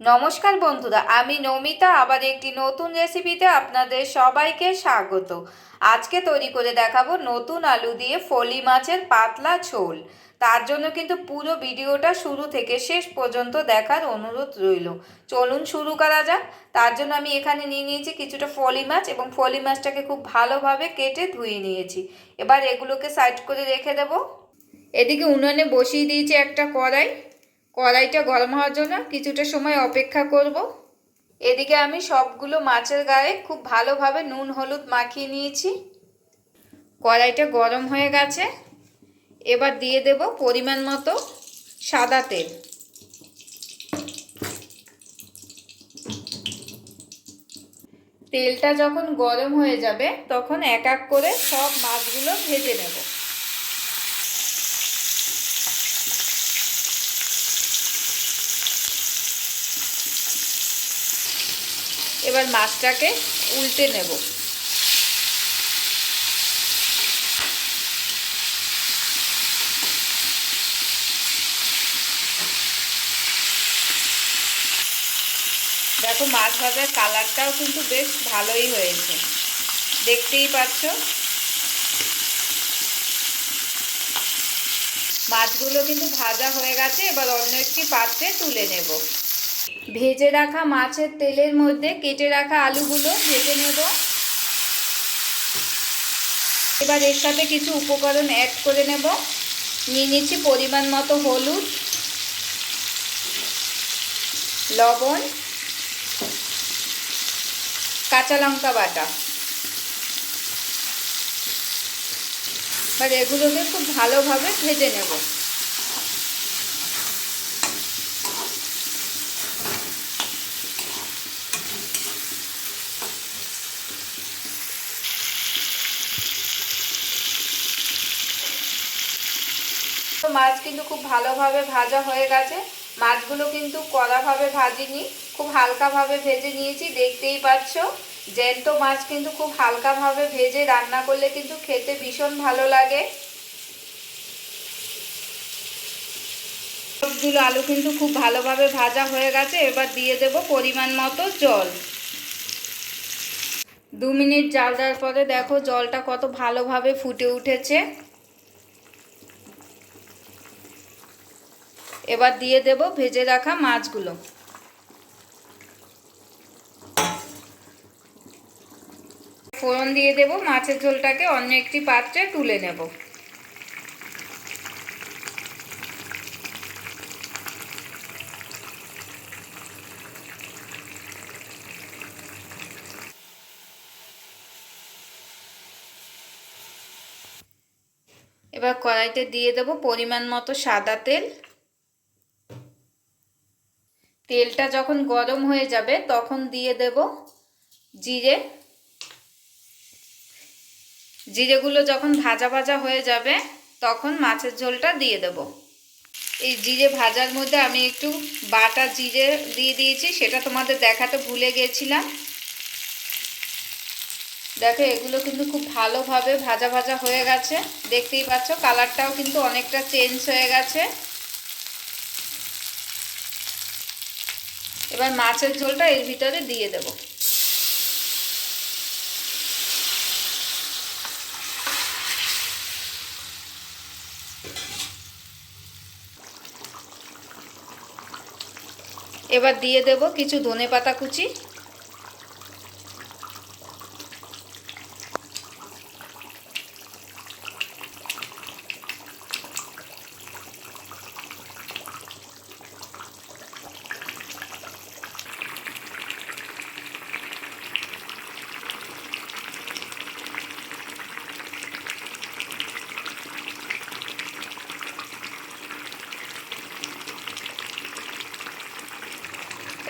নমস্কার বন্ধুরা, আমি নমিতা। আবার একটি নতুন রেসিপিতে আপনাদের সবাইকে স্বাগত। আজকে তৈরি করে দেখাবো নতুন আলু দিয়ে ফলি মাছের পাতলা ঝোল। তার জন্য কিন্তু পুরো ভিডিওটা শুরু থেকে শেষ পর্যন্ত দেখার অনুরোধ রইল। চলুন শুরু করা যাক। তার জন্য আমি এখানে নিয়ে নিয়েছি কিছুটা ফলি মাছ এবং ফলি মাছটাকে খুব ভালোভাবে কেটে ধুয়ে নিয়েছি। এবার এগুলোকে সাইড করে রেখে দেবো। এদিকে উনুনে বসিয়ে দিয়েছি একটা কড়াই। কড়াইটা গরম হওয়ার জন্য কিছুটা সময় অপেক্ষা করব। এদিকে আমি সবগুলো মাছের গায়ে খুব ভালোভাবে নুন, হলুদ মাখিয়ে নিয়েছি। কড়াইটা গরম হয়ে গেছে। এবার দিয়ে দেব পরিমাণ মতো সাদা তেল। তেলটা যখন গরম হয়ে যাবে, তখন এক এক করে সব মাছগুলো ভেজে নেব। এবার মাছটাকে উল্টে নেব। দেখো মাছ ভাজার কালারটাও কিন্তু বেশ ভালোই হয়েছে। দেখতেই পাচ্ছ? মাছগুলো কিন্তু ভাজা হয়ে গেছে, এবার অন্য একটি পাত্রে তুলে নেব। ভেজে রাখা মাছের তেলের মধ্যে কেটে রাখা আলুগুলো ভেজে নেব। এবার এর সাথে কিছু উপকরণ অ্যাড করে নেব। নিয়ে নিচ্ছি পরিমাণ মতো হলুদ, লবণ, কাঁচা লঙ্কা বাটা। এবার এগুলোকে খুব ভালোভাবে ভেজে নেব। মাছ কিন্তু খুব ভালোভাবে ভাজা হয়ে গেছে। মাছগুলো কিন্তু কড়াভাবে ভাজিনি, খুব হালকাভাবে ভেজে নিয়েছি, দেখতেই পাচ্ছ। জ্যান্ত মাছ কিন্তু খুব হালকাভাবে ভেজে রান্না করলে কিন্তু খেতে ভীষণ ভালো লাগে। সবগুলো আলু কিন্তু খুব ভালোভাবে ভাজা হয়ে গেছে, এবার দিয়ে দেব পরিমাণ মতো জল। দু মিনিট জাল দেওয়ার পরে দেখো জলটা কত ভালোভাবে ফুটে উঠেছে। এবার দিয়ে দেব ভেজে রাখা মাছগুলো। ফোড়ন দিয়ে দেব, মাছের ঝোলটাকে অন্য একটি পাত্রে তুলে নেব। এবার কড়াইতে দিয়ে দেব পরিমাণ মতো সাদা তেল। তেলটা যখন গরম হয়ে যাবে, তখন দিয়ে দেব জিরে। জিরেগুলো যখন ভাজা ভাজা হয়ে যাবে, তখন মাছের ঝোলটা দিয়ে দেব। এই জিরে ভাজার মধ্যে আমি একটু বাটা জিরে দিয়ে দিয়েছি, সেটা তোমাদের দেখাতে ভুলে গেছিলাম। দেখো, এগুলো কিন্তু খুব ভালোভাবে ভাজা ভাজা হয়ে গেছে। দেখতেই পাচ্ছ, কালারটাও কিন্তু অনেকটা চেঞ্জ হয়ে গেছে। এবার মাছের ঝোলটা এর ভিতরে দিয়ে দেব। এবার দিয়ে দেব কিছু ধনে পাতা কুচি।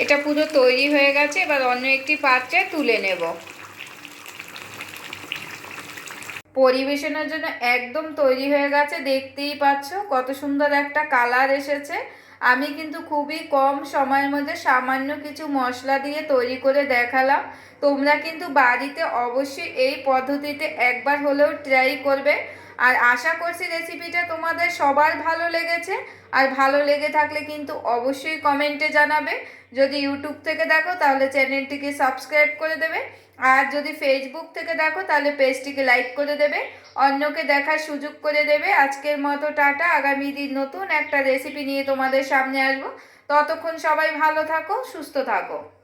এটা পুরো তৈরি হয়ে গেছে, এবার অন্য একটি পাত্রে তুলে নেব। পরিবেশনের জন্য একদম তৈরি হয়ে গেছে, দেখতেই পাচ্ছ কত সুন্দর একটা কালার এসেছে। আমি কিন্তু খুবই কম সময়ের মধ্যে সামান্য কিছু মশলা দিয়ে তৈরি করে দেখালাম। তোমরা কিন্তু বাড়িতে অবশ্যই এই পদ্ধতিতে একবার হলেও ট্রাই করবে। আর আশা করছি রেসিপিটা তোমাদের সবার ভালো লেগেছে। আর ভালো লেগে থাকলে কিন্তু অবশ্যই কমেন্টে জানাবে। যদি ইউটিউব থেকে দেখো, তাহলে চ্যানেলটিকে সাবস্ক্রাইব করে দেবে। আর যদি ফেসবুক থেকে দেখো, তাহলে পেজটিকে লাইক করে দেবে। অন্যকে দেখার সুযোগ করে দেবে। আজকের মতো টাটা। আগামী দিন নতুন একটা রেসিপি নিয়ে তোমাদের সামনে আসব। ততক্ষণ সবাই ভালো থাকো, সুস্থ থাকো।